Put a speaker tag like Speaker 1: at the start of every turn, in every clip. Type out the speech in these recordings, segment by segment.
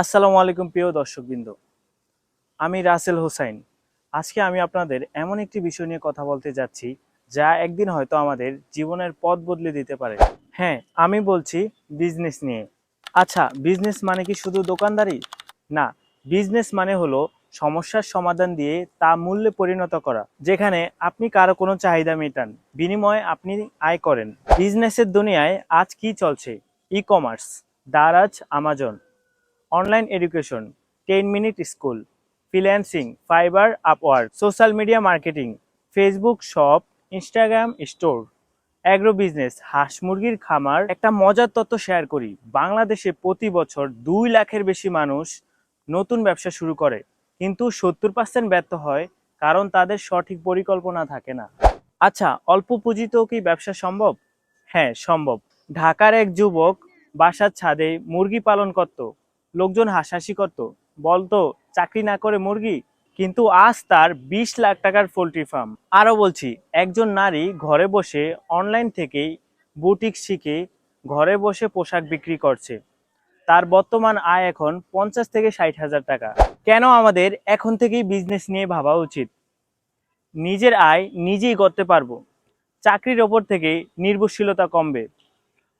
Speaker 1: আসসালামু আলাইকুম প্রিয় দর্শকবৃন্দ। আমি রাসেল হোসাইন। আজকে আমি আপনাদের এমন একটি বিষয় নিয়ে কথা বলতে যাচ্ছি, যা একদিন হয়তো আমাদের জীবনের পথ বদলে দিতে পারে। হ্যাঁ আমি বলছি বিজনেস নিয়ে। আচ্ছা বিজনেস মানে কি শুধু দোকানদারি? না, বিজনেস মানে হলো সমস্যার সমাধান দিয়ে তা মূল্যে পরিণত করা, যেখানে আপনি কারও কোনো চাহিদা মেটান, বিনিময়ে আপনি আয় করেন। বিজনেসের দুনিয়ায় আজ কি চলছে? E commerce Daraz, Amazon. Online education ten minute school freelancing Fiverr Upwork social media marketing Facebook shop Instagram store agro business হাঁস মুরগির খামার। একটা মজার তথ্য শেয়ার করি, বাংলাদেশে প্রতি বছর দুই লাখের বেশি মানুষ নতুন ব্যবসা শুরু করে, কিন্তু সত্তর পার্সেন্ট ব্যর্থ হয় কারণ তাদের সঠিক পরিকল্পনা থাকে না। আচ্ছা অল্প পুঁজিতেও কি ব্যবসা সম্ভব? হ্যাঁ সম্ভব। ঢাকার এক যুবক বাসার ছাদে মুরগি পালন করত লোকজন হাসাহাসি করত। বলতো, চাকরি না করে মুরগি, কিন্তু আজ তার বিশ লাখ টাকার পোলট্রি ফার্ম। আরও বলছি, একজন নারী ঘরে বসে অনলাইন থেকেই বুটিক শিখে ঘরে বসে পোশাক বিক্রি করছে। তার বর্তমান আয় এখন পঞ্চাশ থেকে ষাট হাজার টাকা। কেন আমাদের এখন থেকেই বিজনেস নিয়ে ভাবা উচিত? নিজের আয় নিজেই করতে পারব। চাকরির ওপর থেকে নির্ভরশীলতা কমবে।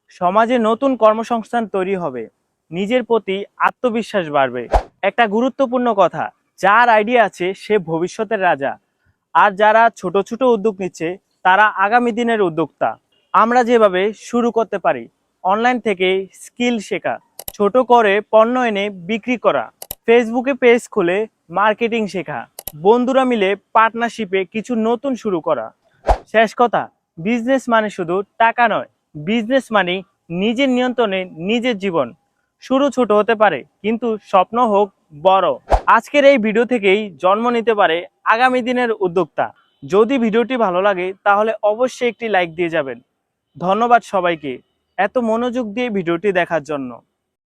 Speaker 1: সমাজে নতুন কর্মসংস্থান তৈরি হবে। নিজের প্রতি আত্মবিশ্বাস বাড়বে। একটা গুরুত্বপূর্ণ কথা, যার আইডিয়া আছে সে ভবিষ্যতের রাজা। আর যারা ছোট ছোট উদ্যোগ নিচ্ছে, তারা আগামী দিনের উদ্যোক্তা। আমরা যেভাবে শুরু করতে পারি, অনলাইন থেকে স্কিল শেখা, ছোট করে পণ্য এনে বিক্রি করা, ফেসবুকে পেজ খুলে মার্কেটিং শেখা, বন্ধুরা মিলে পার্টনারশিপে কিছু নতুন শুরু করা। শেষ কথা, বিজনেস মানে শুধু টাকা নয়, বিজনেস মানে নিজের নিয়ন্ত্রণে নিজের জীবন। শুরু ছোট হতে পারে, কিন্তু স্বপ্ন হোক বড়। আজকের এই ভিডিও থেকেই জন্ম নিতে পারে আগামী দিনের উদ্যোক্তা। যদি ভিডিওটি ভালো লাগে, তাহলে অবশ্যই একটি লাইক দিয়ে যাবেন। ধন্যবাদ সবাইকে এত মনোযোগ দিয়ে ভিডিওটি দেখার জন্য।